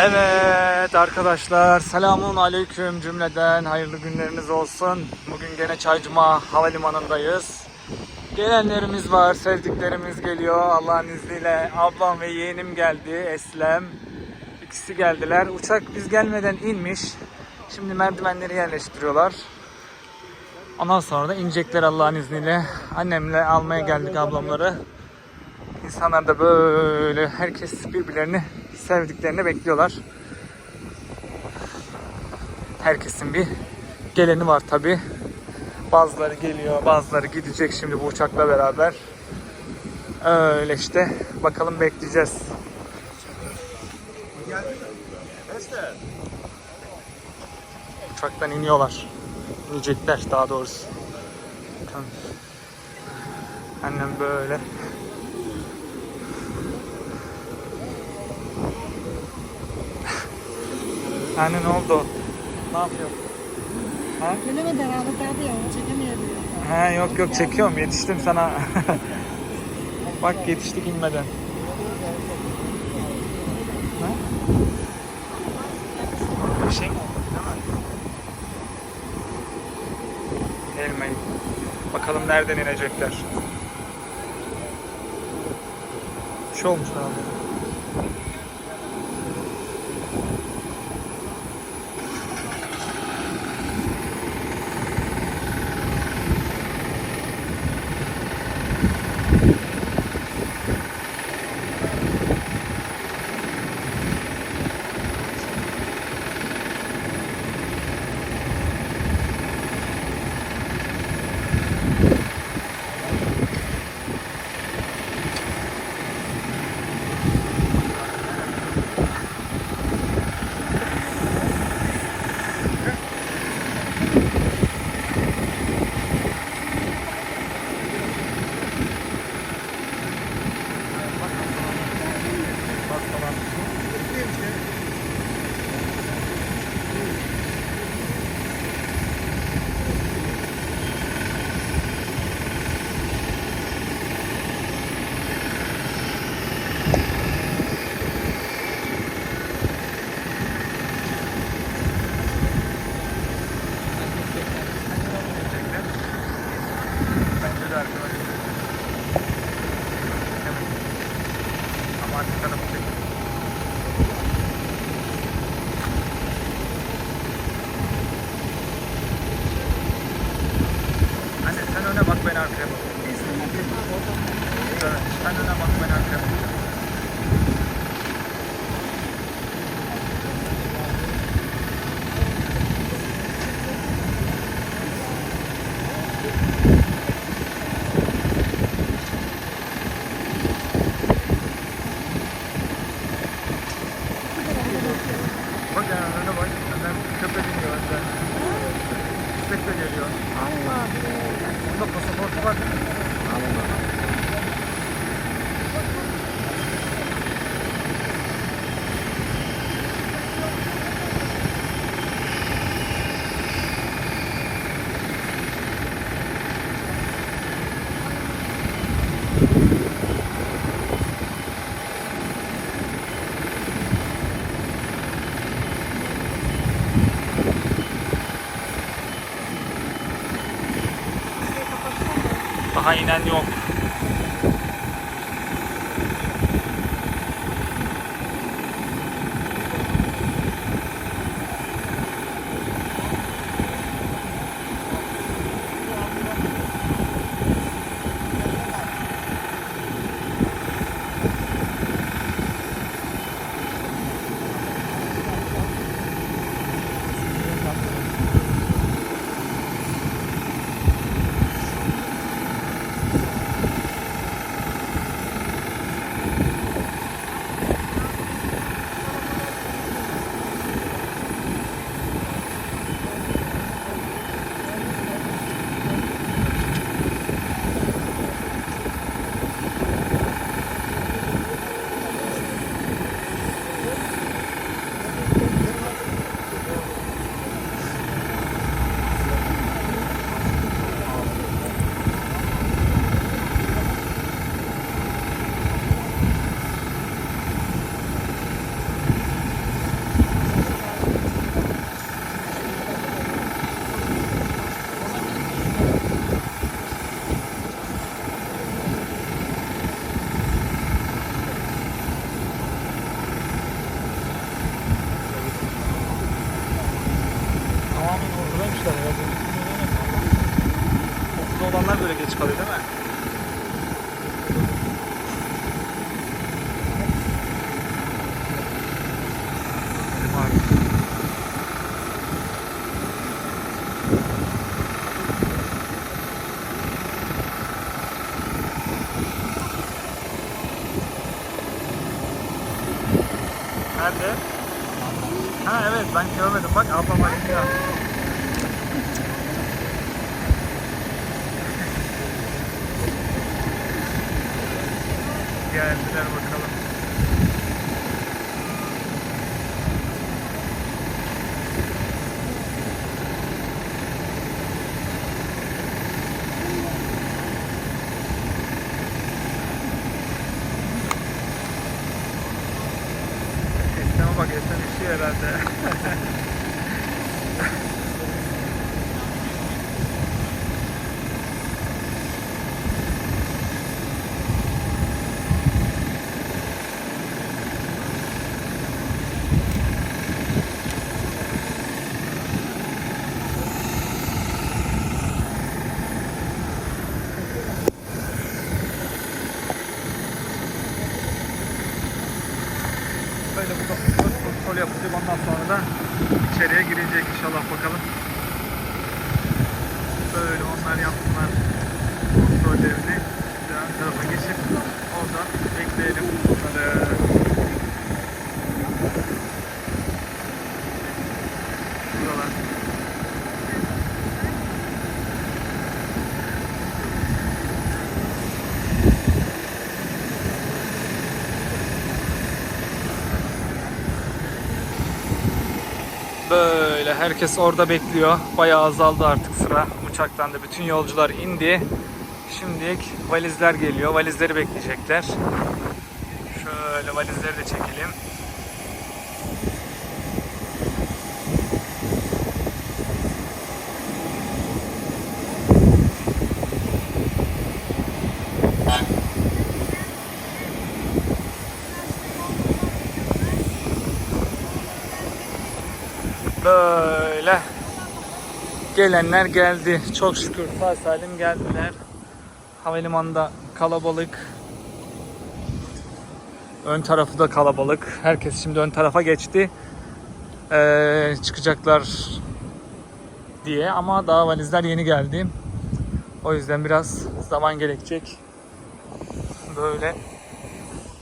Evet arkadaşlar selamun aleyküm cümleden hayırlı günleriniz olsun. Bugün gene Çaycuma Havalimanı'ndayız. Gelenlerimiz var, sevdiklerimiz geliyor. Allah'ın izniyle ablam ve yeğenim geldi, Eslem. İkisi geldiler. Uçak biz gelmeden inmiş. Şimdi merdivenleri yerleştiriyorlar. Ondan sonra da inecekler Allah'ın izniyle. Annemle almaya geldik ablamları. İnsanlar da böyle herkes birbirlerini sevdiklerini bekliyorlar. Herkesin bir geleni var tabi. Bazıları geliyor, bazıları gidecek şimdi bu uçakla beraber. Öyle işte. Bakalım bekleyeceğiz. Uçaktan iniyorlar. İnecekler daha doğrusu. Annem böyle. Anne ne oldu? Ne yapıyor? Ha? Herhalde derdi ya, çekemiyor diyor. Ha yok yok çekiyorum yetiştim sana. Bak yetiştik inmeden. Ha? Bir şey mi oldu? Değil mi? Elmayı. Bakalım nereden inecekler. Bir şey olmuş abi. Daha inen olanlar böyle geç kalıyor değil mi? Geldiler bakalım. Esneme bak Esnem üşüyor herhalde. Böyle burada kontrol, kontrol yapacak ondan sonra da içeriye girecek inşallah bakalım. Böyle onlar yaptılar kontrollerini. Bir de ön tarafa geçip oradan bekleyelim bunları. Buralar. Böyle herkes orada bekliyor. Bayağı azaldı artık sıra. Uçaktan da bütün yolcular indi. Şimdilik valizler geliyor. Valizleri bekleyecekler. Şöyle valizleri de çekelim. Böyle gelenler geldi. Çok şükür sağ salim geldiler. Havalimanında kalabalık. Ön tarafı da kalabalık. Herkes şimdi ön tarafa geçti. Ee, çıkacaklar diye ama daha valizler yeni geldi. O yüzden biraz zaman gerekecek. Böyle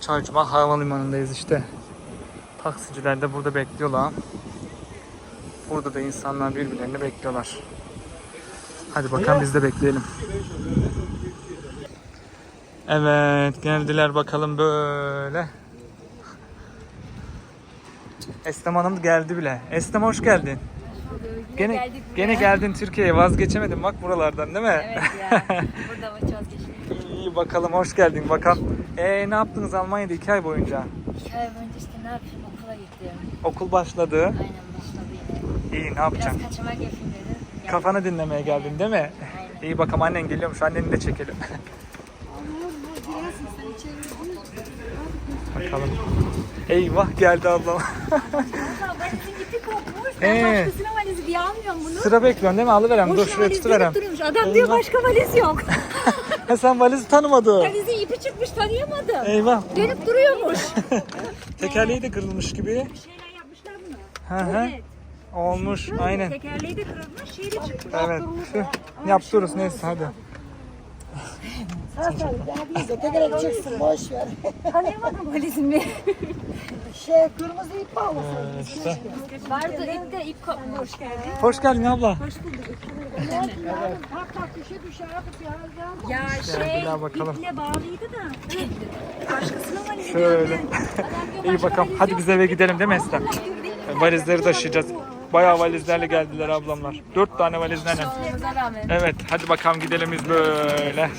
Çaycuma Havalimanı'ndayız işte. Taksiciler de burada bekliyorlar. Burada da insanlar birbirlerini bekliyorlar. Hadi bakalım biz de bekleyelim. Evet geldiler bakalım böyle. Estem Hanım geldi bile. Estem hoş geldin. Gene, geldik gene geldin Türkiye'ye vazgeçemedin bak buralardan değil mi? Evet ya. Burada maç vazgeçmedim. İyi bakalım hoş geldin bakalım. Ee ne yaptınız Almanya'da iki ay boyunca? İki ay önce işte ne yapayım okula gittim. Okul başladı. Aynen. İyi ne Biraz yapacaksın? kaçamak yapayım dedim. Geldim. Kafanı dinlemeye geldin değil mi? Aynen. İyi bakalım annen geliyormuş anneni de çekelim. Bakalım. Eyvah geldi ablam. Ben Ee? başkasına valizi diye almıyorum bunu. Sıra bekliyorsun değil mi? Alıverem. Dur Boşuna şuraya valiz tutuverem. duruyormuş. Adam diyor Eyvah. başka valiz yok. Ha sen valizi tanımadın. Valizin ipi çıkmış tanıyamadım. Eyvah. Dönüp duruyormuş. Tekerleği de kırılmış gibi. Bir şeyler yapmışlar buna. Hı hı. Evet. Olmuş. Aynen. Tekerleği de kırılmış. Şeyi de çıkmış. Evet. Tüh. Yaptırırız neyse hadi. Hasan bana bir de tekrar çıksın boş ver. Tanıyamadım valizimi. Şey kırmızı ip bağlasın. Ee, işte. Vardı ip de ip kopmuş. Hoş geldin. Hoş geldin abla. Tak tak düşe düşe yapıp ya. Ya şey bakalım. iple bağlıydı da. Başkasına valizi Şöyle. İyi bakalım. Hadi biz eve gidelim değil mi Estem? Valizleri taşıyacağız. Bayağı valizlerle geldiler ablamlar. Dört tane valizlerle. Evet hadi bakalım gidelim biz böyle.